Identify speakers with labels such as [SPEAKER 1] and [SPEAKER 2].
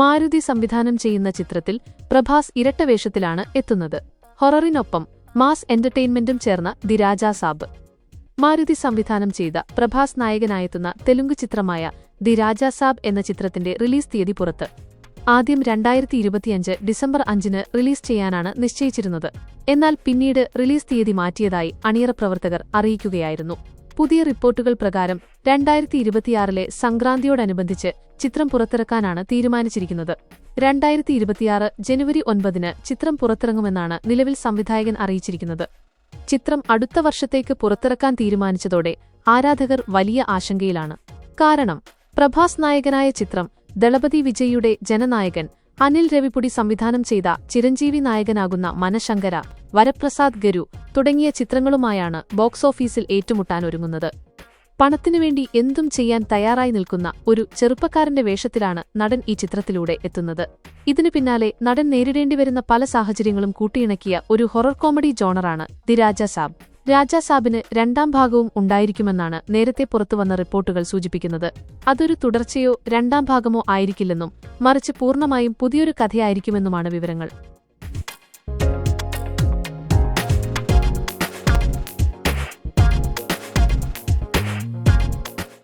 [SPEAKER 1] മാരുതി സംവിധാനം ചെയ്യുന്ന ചിത്രത്തിൽ പ്രഭാസ് ഇരട്ടവേഷത്തിലാണ് എത്തുന്നത്. ഹൊററിനൊപ്പം മാസ് എന്റർടൈൻമെന്റും ചേർന്ന ദി രാജാ സാബ്. മാരുതി സംവിധാനം ചെയ്ത പ്രഭാസ് നായകനായെത്തുന്ന തെലുങ്ക് ചിത്രമായ ദി രാജാ സാബ് എന്ന ചിത്രത്തിന്റെ റിലീസ് തീയതി പുറത്ത് ആദ്യം രണ്ടായിരത്തി ഇരുപത്തിയഞ്ച് ഡിസംബർ അഞ്ചിന് റിലീസ് ചെയ്യാനാണ് നിശ്ചയിച്ചിരുന്നത്. എന്നാൽ പിന്നീട് റിലീസ് തീയതി മാറ്റിയതായി അണിയറ പ്രവർത്തകർ അറിയിക്കുകയായിരുന്നു. പുതിയ റിപ്പോർട്ടുകൾ പ്രകാരം രണ്ടായിരത്തി ഇരുപത്തിയാറിലെ സംക്രാന്തിയോടനുബന്ധിച്ച് ചിത്രം പുറത്തിറക്കാനാണ് തീരുമാനിച്ചിരിക്കുന്നത്. രണ്ടായിരത്തി ഇരുപത്തിയാറ് ജനുവരി ഒൻപതിന് ചിത്രം പുറത്തിറങ്ങുമെന്നാണ് നിലവിൽ സംവിധായകൻ അറിയിച്ചിരിക്കുന്നത്. ചിത്രം അടുത്ത വർഷത്തേക്ക് പുറത്തിറക്കാൻ തീരുമാനിച്ചതോടെ ആരാധകർ വലിയ ആശങ്കയിലാണ്. കാരണം പ്രഭാസ് നായകനായ ചിത്രം ദളപതി വിജയിയുടെ ജനനായകൻ അനിൽ രവിപുടി സംവിധാനം ചെയ്ത ചിരഞ്ജീവി നായകനാകുന്ന മനശങ്കര വരപ്രസാദ് ഗരു തുടങ്ങിയ ചിത്രങ്ങളുമായാണ് ബോക്സ് ഓഫീസിൽ ഏറ്റുമുട്ടാനൊരുങ്ങുന്നത്. പണത്തിനുവേണ്ടി എന്തും ചെയ്യാൻ തയ്യാറായി നിൽക്കുന്ന ഒരു ചെറുപ്പക്കാരന്റെ വേഷത്തിലാണ് നടൻ ഈ ചിത്രത്തിലൂടെ എത്തുന്നത്. ഇതിനു പിന്നാലെ നടൻ നേരിടേണ്ടി വരുന്ന പല സാഹചര്യങ്ങളും കൂട്ടിയിണക്കിയ ഒരു ഹൊറർ കോമഡി ജോണറാണ് ദി രാജ സാബ്. രാജാ സാബിന് രണ്ടാം ഭാഗവും ഉണ്ടായിരിക്കുമെന്നാണ് നേരത്തെ പുറത്തുവന്ന റിപ്പോർട്ടുകൾ സൂചിപ്പിക്കുന്നത്. അതൊരു തുടർച്ചയോ രണ്ടാം ഭാഗമോ ആയിരിക്കില്ലെന്നും മറിച്ച് പൂർണമായും പുതിയൊരു കഥയായിരിക്കുമെന്നുമാണ് വിവരങ്ങൾ.